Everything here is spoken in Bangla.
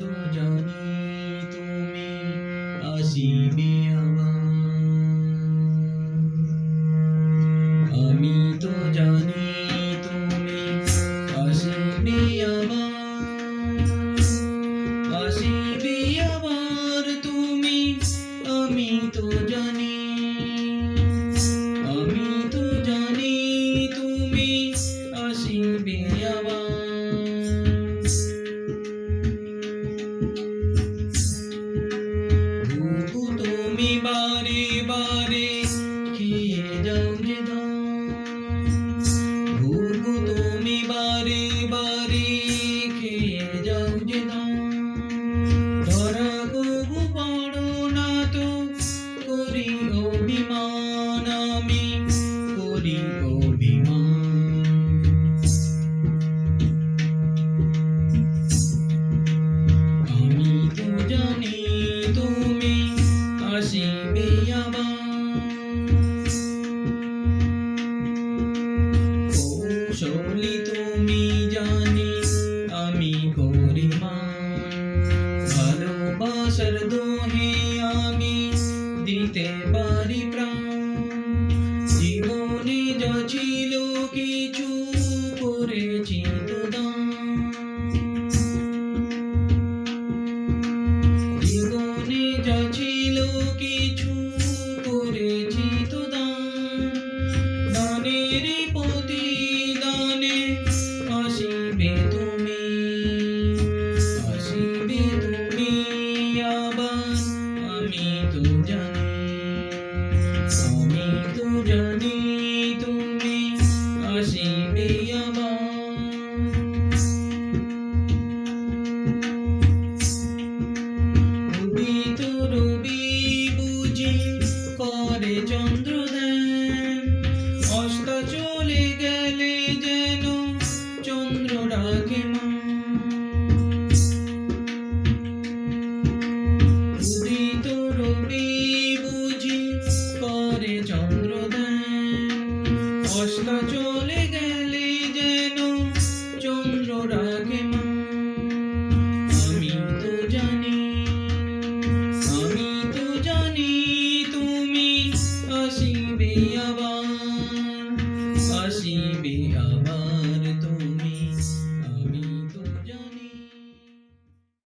তো জানি তুমি আসিবে আমি তো জানি তুমি আসিবে আবার আসিবে আবার তুমি, আমি তো জানি। আমি তো জানি তুমি আসিবে you. দোহে আমি দিতে পারি আমি তো জানি আমি তো জানি তুমি আসিবে আবার উদিত রবি বুঝি করে চন্দ্রদেন। অস্ত চলে গেলে আমার